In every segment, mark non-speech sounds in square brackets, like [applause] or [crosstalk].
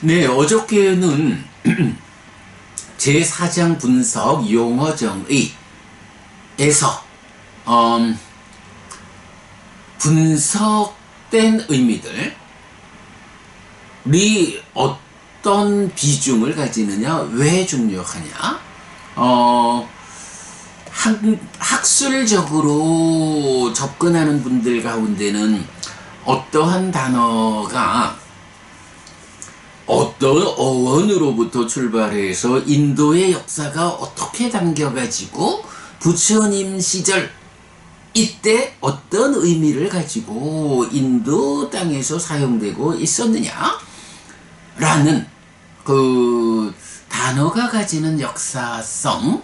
네, 어저께는 [clears throat] 제4장 분석 용어정의에서 음, 분석된 의미들 이 어떤 비중을 가지느냐, 왜 중요하냐, 어, 학, 학술적으로 접근하는 분들 가운데는 어떠한 단어가 어떤 어원으로부터 출발해서 인도의 역사가 어떻게 담겨가지고 부처님 시절 이때 어떤 의미를 가지고 인도 땅에서 사용되고 있었느냐 라는 그 단어가 가지는 역사성으로서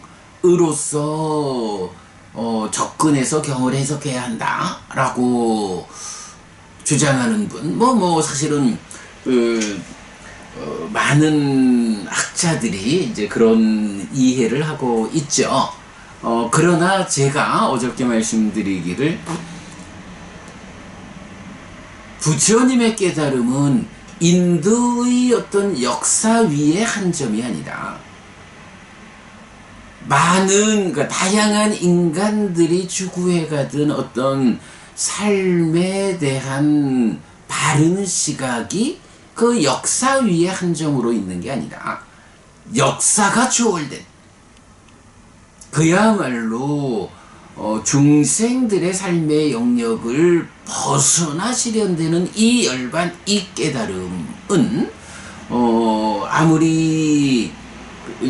어, 접근해서 경을 해석해야 한다 라고 주장하는 분, 뭐, 뭐, 사실은, 그, 어, 많은 학자들이 이제 그런 이해를 하고 있죠. 어, 그러나 제가 어저께 말씀드리기를 부처님의 깨달음은 인도의 어떤 역사 위의 한 점이 아니라 많은 그러니까 다양한 인간들이 추구해가던 어떤 삶에 대한 바른 시각이 그 역사 위에 한정으로 있는 게 아니라 역사가 초월된 그야말로 어, 중생들의 삶의 영역을 벗어나 실현되는 이 열반, 이 깨달음은 어, 아무리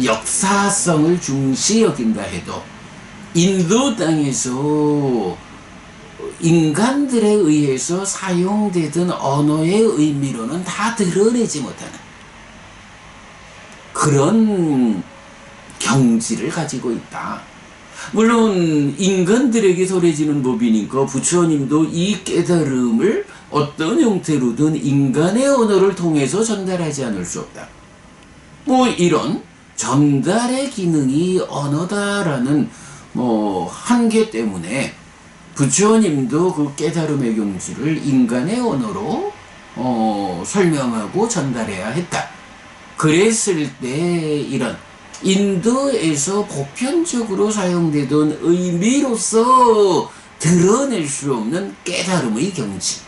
역사성을 중시 여긴다 해도 인도 땅에서 인간들에 의해서 사용되던 언어의 의미로는 다 드러내지 못하는 그런 경지를 가지고 있다. 물론 인간들에게 소리지는 법이니까 부처님도 이 깨달음을 어떤 형태로든 인간의 언어를 통해서 전달하지 않을 수 없다. 뭐 이런 전달의 기능이 언어다라는 뭐 한계 때문에 부처님도 그 깨달음의 경지를 인간의 언어로 어, 설명하고 전달해야 했다. 그랬을 때 이런 인도에서 보편적으로 사용되던 의미로서 드러낼 수 없는 깨달음의 경지.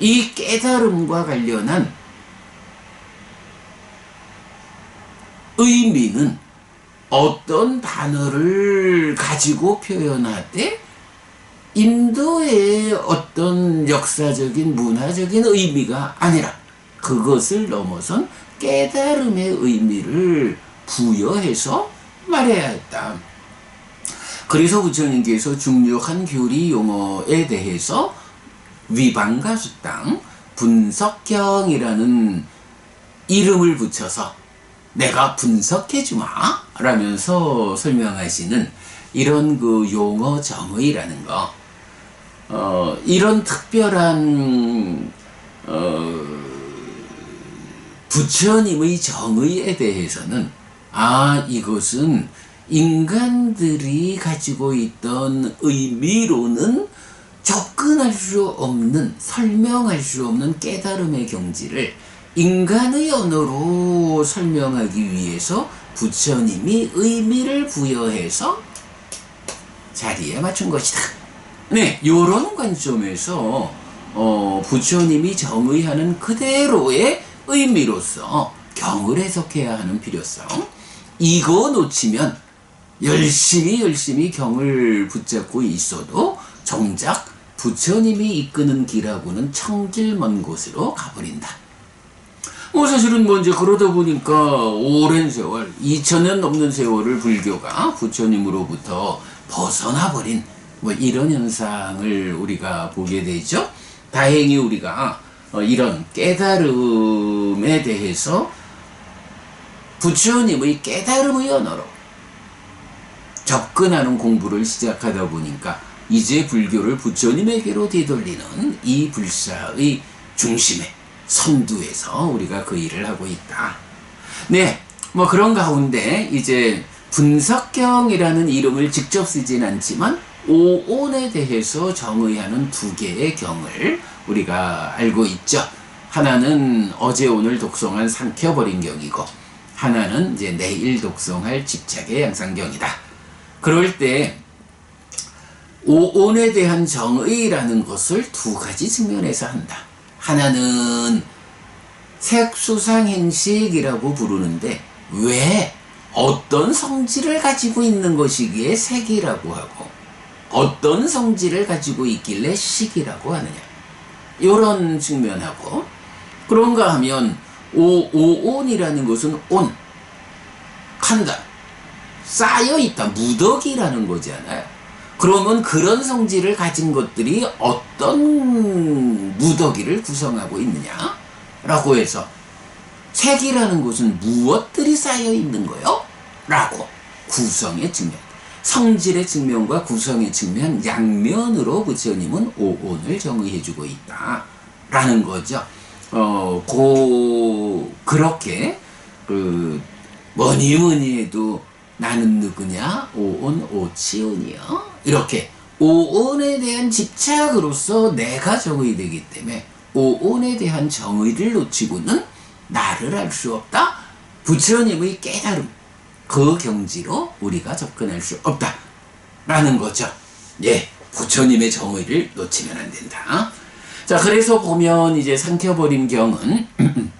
이 깨달음과 관련한 의미는 어떤 단어를 가지고 표현할 때 인도의 어떤 역사적인 문화적인 의미가 아니라 그것을 넘어선 깨달음의 의미를 부여해서 말해야 했다. 그래서 부처님께서 중요한 교리 용어에 대해서 위반가수땅 분석경이라는 이름을 붙여서 내가 분석해주마 라면서 설명하시는 이런 그 용어 정의라는 거 어, 이런 특별한 어, 부처님의 정의에 대해서는 아 이것은 인간들이 가지고 있던 의미로는 접근할 수 없는 설명할 수 없는 깨달음의 경지를 인간의 언어로 설명하기 위해서 부처님이 의미를 부여해서 자리에 맞춘 것이다. 네, 요런 관점에서 어, 부처님이 정의하는 그대로의 의미로서 경을 해석해야 하는 필요성. 이거 놓치면 열심히 열심히 경을 붙잡고 있어도 정작 부처님이 이끄는 길하고는 청길 먼 곳으로 가버린다. 뭐 사실은 뭐 이제 그러다 보니까 오랜 세월, 2000년 넘는 세월을 불교가 부처님으로부터 벗어나 버린 뭐 이런 현상을 우리가 보게 되죠. 다행히 우리가 어, 이런 깨달음에 대해서 부처님의 깨달음의 언어로 접근하는 공부를 시작하다 보니까 이제 불교를 부처님에게로 되돌리는 이 불사의 중심에 선두에서 우리가 그 일을 하고 있다. 네, 뭐 그런 가운데 이제 분석경이라는 이름을 직접 쓰진 않지만 오온에 대해서 정의하는 두 개의 경을 우리가 알고 있죠. 하나는 어제 오늘 독송한 삼켜버린 경이고 하나는 이제 내일 독송할 집착의 양상경이다. 그럴 때 오온에 대한 정의라는 것을 두 가지 측면에서 한다. 하나는 색수상행식이라고 부르는데 왜 어떤 성질을 가지고 있는 것이기에 색이라고 하고 어떤 성질을 가지고 있길래 식이라고 하느냐 이런 측면하고 그런가 하면 오오온이라는 것은 온 간다 쌓여 있다 무더기라는 거잖아요. 그러면 그런 성질을 가진 것들이 어떤 무더기를 구성하고 있느냐? 라고 해서 색이라는 것은 무엇들이 쌓여 있는 거요? 라고 구성의 측면, 성질의 측면과 구성의 측면 양면으로 부처님은 오온을 정의해주고 있다. 라는 거죠. 어, 고, 그렇게, 그, 뭐니 뭐니 해도 나는 누구냐? 오온, 오치온이요. 이렇게 오온에 대한 집착으로서 내가 정의되기 때문에 오온에 대한 정의를 놓치고는 나를 알 수 없다. 부처님의 깨달음 그 경지로 우리가 접근할 수 없다. 라는 거죠. 예, 부처님의 정의를 놓치면 안 된다. 자, 그래서 보면 이제 상켜버린 경은 [clears throat]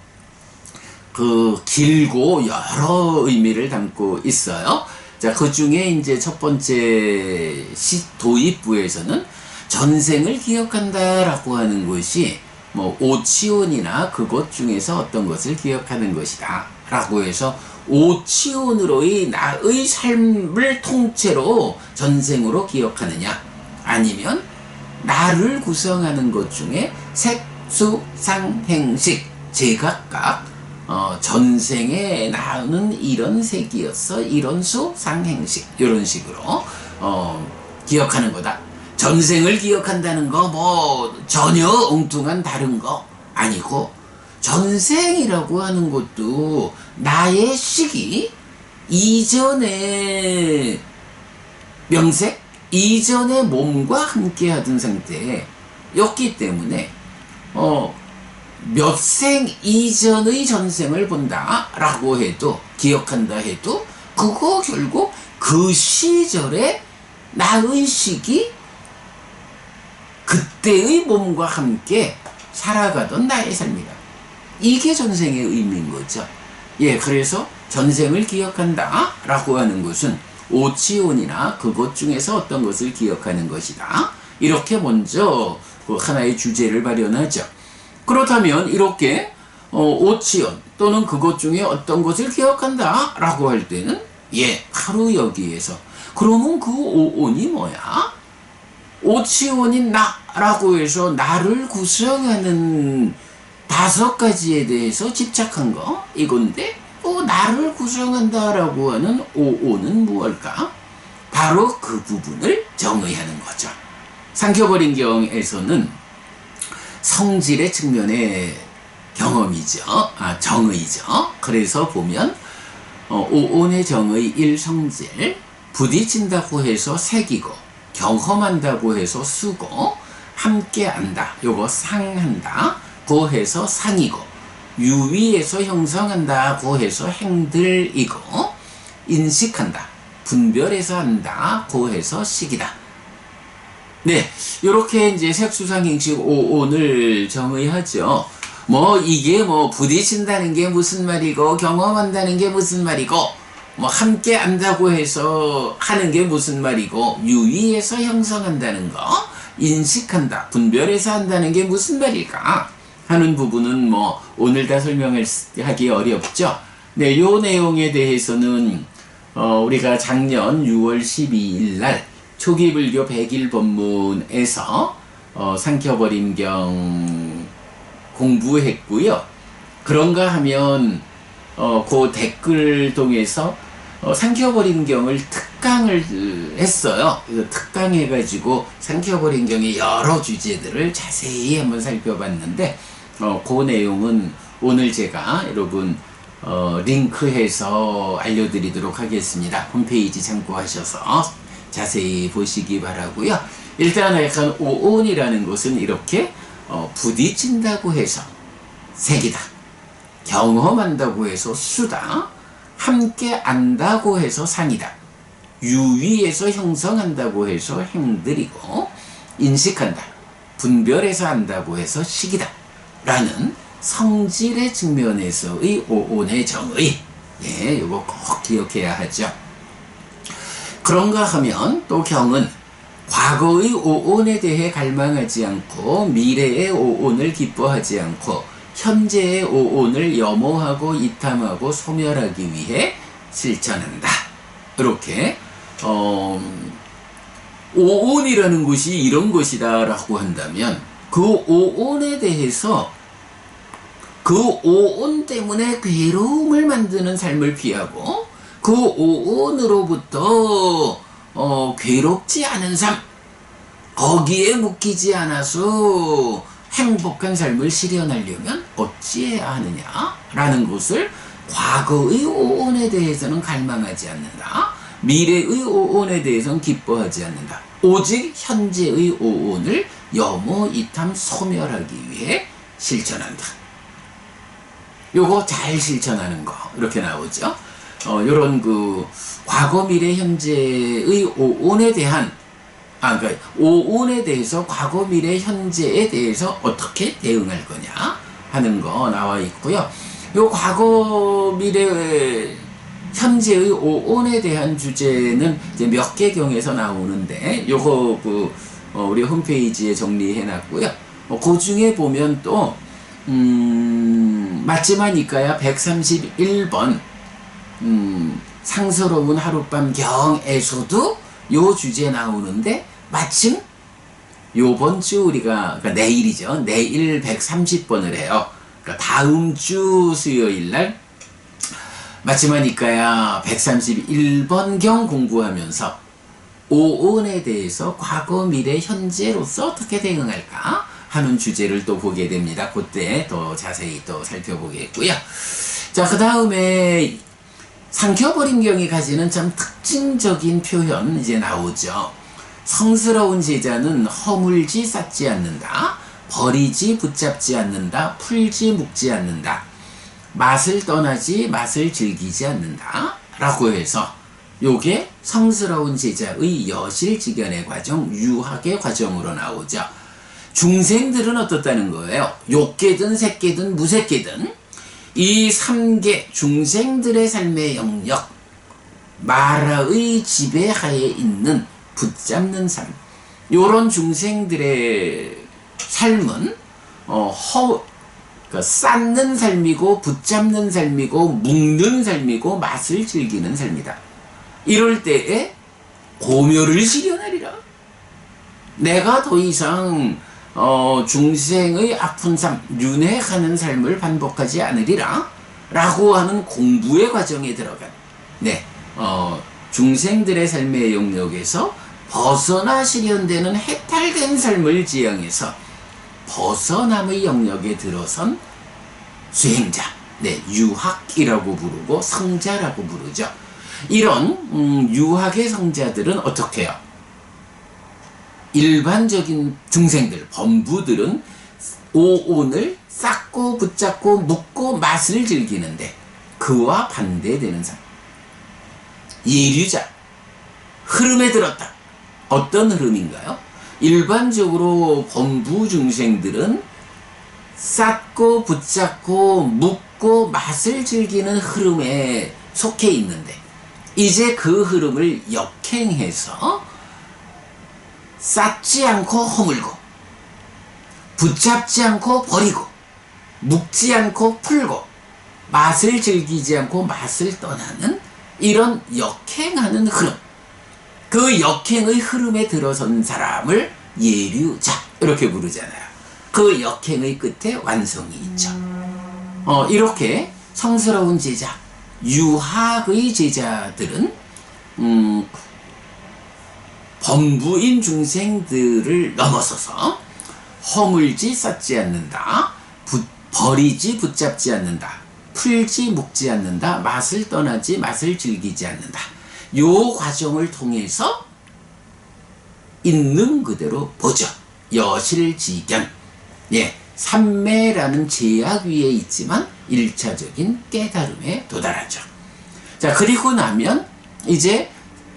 그 길고 여러 의미를 담고 있어요. 자, 그 중에 이제 첫 번째 시 도입부에서는 전생을 기억한다라고 하는 것이 뭐 오치온이나 그것 중에서 어떤 것을 기억하는 것이다. 라고 해서 오치온으로의 나의 삶을 통째로 전생으로 기억하느냐 아니면 나를 구성하는 것 중에 색수상행식 제각각 어, 전생에 나오는 이런 색이었어 이런 수 상행식 이런 식으로 어, 기억하는 거다. 전생을 기억한다는 거 뭐 전혀 엉뚱한 다른 거 아니고 전생이라고 하는 것도 나의 시기 이전의 명색 이전의 몸과 함께 하던 상태였기 때문에 어 몇 생 이전의 전생을 본다라고 해도 기억한다 해도 그거 결국 그 시절의 나의 시기 그때의 몸과 함께 살아가던 나의 삶이다. 이게 전생의 의미인 거죠. 예, 그래서 전생을 기억한다 라고 하는 것은 오치온이나 그것 중에서 어떤 것을 기억하는 것이다. 이렇게 먼저 그 하나의 주제를 발현하죠. 그렇다면 이렇게 어, 오치연 또는 그것 중에 어떤 것을 기억한다 라고 할 때는 예 바로 여기에서 그러면 그 오온이 뭐야? 오치원인 나라고 해서 나를 구성하는 다섯 가지에 대해서 집착한 거 이건데 또 나를 구성한다라고 하는 오온은 무엇일까? 바로 그 부분을 정의하는 거죠. 상켜버린 경에서는 성질의 측면의 경험이죠. 아, 정의죠. 그래서 보면 어, 오온의 정의 일성질 부딪힌다고 해서 색이고 경험한다고 해서 수고 함께 한다. 요거 상한다. 고 해서 상이고 유위에서 형성한다 고 해서 행들이고 인식한다. 분별해서 한다. 고 해서 식이다. 네, 이렇게 이제 색수상행식 오온을 정의하죠. 뭐 이게 뭐 부딪힌다는 게 무슨 말이고 경험한다는 게 무슨 말이고 뭐 함께 안다고 해서 하는 게 무슨 말이고 유의해서 형성한다는 거 인식한다 분별해서 한다는 게 무슨 말일까 하는 부분은 뭐 오늘 다 설명하기 어렵죠. 네, 요 내용에 대해서는 어 우리가 작년 6월 12일 날 초기 불교 백일 법문에서 어, 상켜버림경 공부했고요. 그런가 하면 어, 그 댓글 통해서 어, 상켜버림경을 특강을 했어요. 그래서 특강해가지고 상켜버림경의 여러 주제들을 자세히 한번 살펴봤는데 어, 그 내용은 오늘 제가 여러분 어, 링크해서 알려드리도록 하겠습니다. 홈페이지 참고하셔서 자세히 보시기 바라고요. 일단 약간 오온이라는 것은 이렇게 어, 부딪힌다고 해서 색이다. 경험한다고 해서 수다. 함께 안다고 해서 상이다. 유위에서 형성한다고 해서 행들이고 인식한다. 분별해서 안다고 해서 식이다. 라는 성질의 측면에서의 오온의 정의. 예, 요거 꼭 기억해야 하죠. 그런가 하면 또 경은 과거의 오온에 대해 갈망하지 않고 미래의 오온을 기뻐하지 않고 현재의 오온을 염호하고 이탐하고 소멸하기 위해 실천한다. 이렇게 어, 오온이라는 것이 이런 것이다라고 한다면 그 오온에 대해서 그 오온 때문에 괴로움을 만드는 삶을 피하고 그 오온으로부터 어, 괴롭지 않은 삶 거기에 묶이지 않아서 행복한 삶을 실현하려면 어찌해야 하느냐라는 것을 과거의 오온에 대해서는 갈망하지 않는다. 미래의 오온에 대해서는 기뻐하지 않는다. 오직 현재의 오온을 염호 이탐 소멸하기 위해 실천한다. 요거 잘 실천하는 거 이렇게 나오죠. 어, 요런 그 과거 미래 현재의 오온에 대한 아, 그러니까 오온에 대해서 과거 미래 현재에 대해서 어떻게 대응할 거냐 하는 거 나와 있고요. 요 과거 미래 현재의 오온에 대한 주제는 이제 몇 개 경에서 나오는데 요거 그 어, 우리 홈페이지에 정리해 놨고요. 어, 그 중에 보면 또 음, 맞지만 이까야 131번 음, 상서로운 하룻밤 경에서도 요 주제 나오는데 마침 요번 주 우리가 그러니까 내일이죠. 내일 130번을 해요. 그러니까 다음 주 수요일 날 마침 하니까야 131번경 공부하면서 오온에 대해서 과거, 미래, 현재로서 어떻게 대응할까 하는 주제를 또 보게 됩니다. 그때 또 자세히 또 살펴보겠고요. 자, 그 다음에 상켜버림경이 가지는 참 특징적인 표현 이제 나오죠. 성스러운 제자는 허물지 쌓지 않는다. 버리지 붙잡지 않는다. 풀지 묶지 않는다. 맛을 떠나지 맛을 즐기지 않는다. 라고 해서 요게 성스러운 제자의 여실지견의 과정, 유학의 과정으로 나오죠. 중생들은 어떻다는 거예요? 욕계든 새끼든 무새끼든 이 3계 중생들의 삶의 영역 마라의 지배하에 있는 붙잡는 삶 요런 중생들의 삶은 어, 허, 그러니까 쌓는 삶이고 붙잡는 삶이고 묶는 삶이고 맛을 즐기는 삶이다. 이럴 때에 고묘를 실현하리라. 내가 더 이상 어, 중생의 아픈 삶, 윤회하는 삶을 반복하지 않으리라. 라고 하는 공부의 과정에 들어간, 네, 어, 중생들의 삶의 영역에서 벗어나 실현되는 해탈된 삶을 지향해서 벗어남의 영역에 들어선 수행자, 네, 유학이라고 부르고 성자라고 부르죠. 이런 음, 유학의 성자들은 어떻게 해요? 일반적인 중생들, 범부들은 오온을 쌓고 붙잡고 묶고 맛을 즐기는데 그와 반대되는 사람. 예류자. 흐름에 들었다. 어떤 흐름인가요? 일반적으로 범부 중생들은 쌓고 붙잡고 묶고 맛을 즐기는 흐름에 속해 있는데 이제 그 흐름을 역행해서 쌓지 않고 허물고 붙잡지 않고 버리고 묶지 않고 풀고 맛을 즐기지 않고 맛을 떠나는 이런 역행하는 흐름 그 역행의 흐름에 들어선 사람을 예류자 이렇게 부르잖아요 그 역행의 끝에 완성이 있죠 어, 이렇게 성스러운 제자 유학의 제자들은 음, 범부인 중생들을 넘어서서 허물지 쌓지 않는다. 부, 버리지 붙잡지 않는다. 풀지 묶지 않는다. 맛을 떠나지 맛을 즐기지 않는다. 요 과정을 통해서 있는 그대로 보죠. 여실지견. 예. 삼매라는 제약 위에 있지만 일차적인 깨달음에 도달하죠. 자, 그리고 나면 이제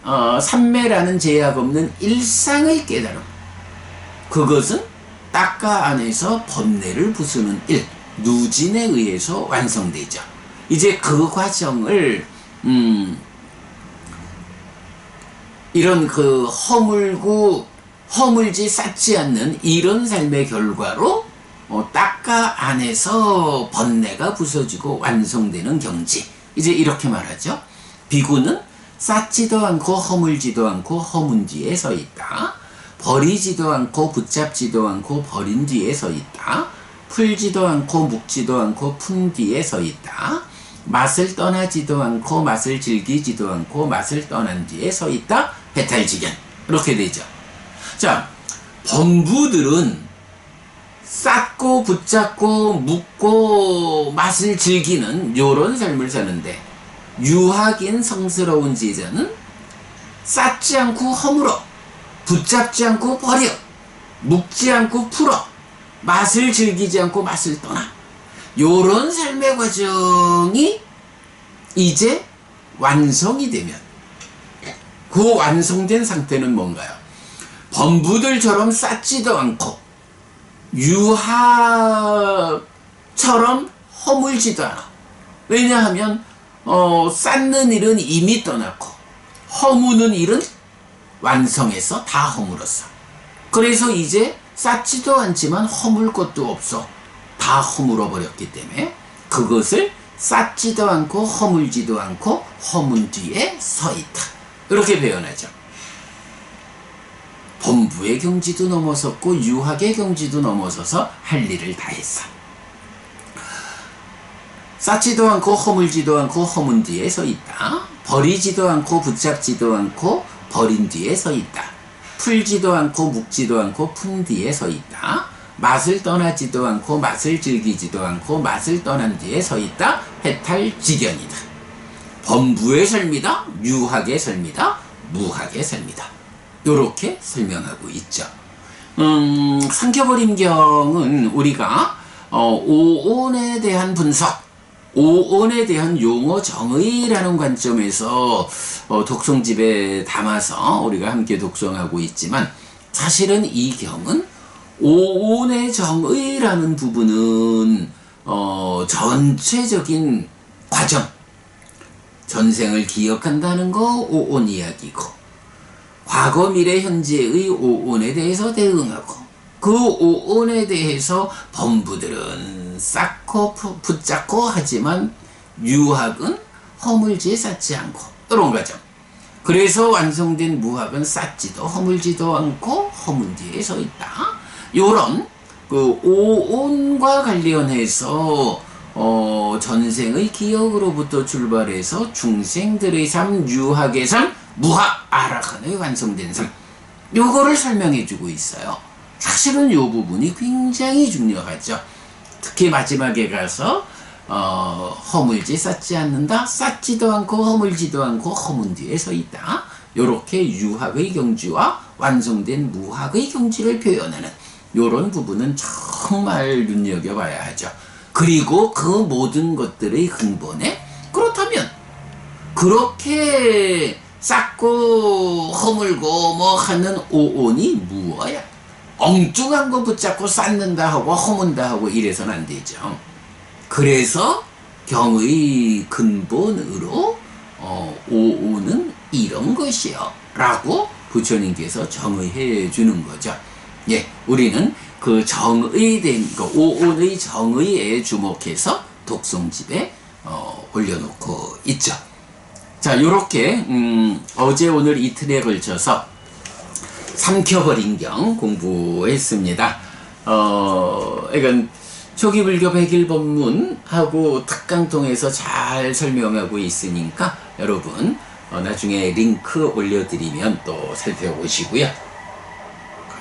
어, 삼매라는 제약 없는 일상의 깨달음. 그것은 딱가 안에서 번뇌를 부수는 일, 누진에 의해서 완성되죠. 이제 그 과정을 음, 이런 그 허물고 허물지 쌓지 않는 이런 삶의 결과로 어, 딱가 안에서 번뇌가 부서지고 완성되는 경지. 이제 이렇게 말하죠. 비구는 쌓지도 않고 허물지도 않고 허문 뒤에 서 있다. 버리지도 않고 붙잡지도 않고 버린 뒤에 서 있다. 풀지도 않고 묶지도 않고 푼 뒤에 서 있다. 맛을 떠나지도 않고 맛을 즐기지도 않고 맛을 떠난 뒤에 서 있다. 해탈지견. 이렇게 되죠. 자, 범부들은 쌓고 붙잡고 묶고 맛을 즐기는 요런 삶을 사는데 유학인 성스러운 제자는 쌓지 않고 허물어 붙잡지 않고 버려 묶지 않고 풀어 맛을 즐기지 않고 맛을 떠나 요런 삶의 과정이 이제 완성이 되면 그 완성된 상태는 뭔가요? 범부들처럼 쌓지도 않고 유하처럼 허물지도 않아. 왜냐하면 어, 쌓는 일은 이미 떠났고 허무는 일은 완성해서 다 허물었어. 그래서 이제 쌓지도 않지만 허물 것도 없어. 다 허물어 버렸기 때문에 그것을 쌓지도 않고 허물지도 않고 허문 뒤에 서 있다. 이렇게 표현하죠. 본부의 경지도 넘어섰고 유학의 경지도 넘어서서 할 일을 다 했어. 쌓지도 않고 허물지도 않고 허문 뒤에 서 있다. 버리지도 않고 붙잡지도 않고 버린 뒤에 서 있다. 풀지도 않고 묶지도 않고 푼 뒤에 서 있다. 맛을 떠나지도 않고 맛을 즐기지도 않고 맛을 떠난 뒤에 서 있다. 해탈지견이다. 범부의 삶이다. 유학의 삶이다. 무학의 삶이다. 요렇게 설명하고 있죠. 음, 삼켜버림경은 우리가 어, 오온에 대한 분석, 오온에 대한 용어 정의라는 관점에서 어, 독송집에 담아서 우리가 함께 독송하고 있지만 사실은 이 경은 오온의 정의라는 부분은 어, 전체적인 과정, 전생을 기억한다는 거 오온 이야기고 과거, 미래, 현재의 오온에 대해서 대응하고 그 오온에 대해서 범부들은 쌓고 붙잡고 하지만 유학은 허물지에 쌓지 않고 이런 거죠. 그래서 완성된 무학은 쌓지도 허물지도 않고 허문 뒤에 서 있다. 요런 그 오온과 관련해서 어, 전생의 기억으로부터 출발해서 중생들의 삶, 유학의 삶, 무학, 아라칸의 완성된 삶. 요거를 설명해 주고 있어요. 사실은 요 부분이 굉장히 중요하죠. 특히 마지막에 가서 어, 허물지 쌓지 않는다. 쌓지도 않고 허물지도 않고 허문 뒤에 서 있다. 요렇게 유학의 경지와 완성된 무학의 경지를 표현하는 요런 부분은 정말 눈여겨봐야 하죠. 그리고 그 모든 것들의 근본에 그렇다면 그렇게 쌓고 허물고 뭐 하는 오온이 무엇야? 엉뚱한 거 붙잡고 쌓는다 하고 허문다 하고 이래서는 안 되죠. 그래서 경의 근본으로 어, 오온은 이런 것이요 라고 부처님께서 정의해 주는 거죠. 예, 우리는 그 정의된 그 오온의 정의에 주목해서 독송집에 어, 올려놓고 있죠. 자, 요렇게 음, 어제 오늘 이틀에 걸쳐서 삼켜버린 경 공부했습니다. 어, 이건 초기 불교 백일 법문하고 특강 통해서 잘 설명하고 있으니까 여러분 어, 나중에 링크 올려드리면 또 살펴보시고요.